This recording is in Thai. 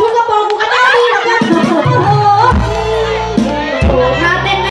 ทุกกระบอกกูก็ได้ดีหรอ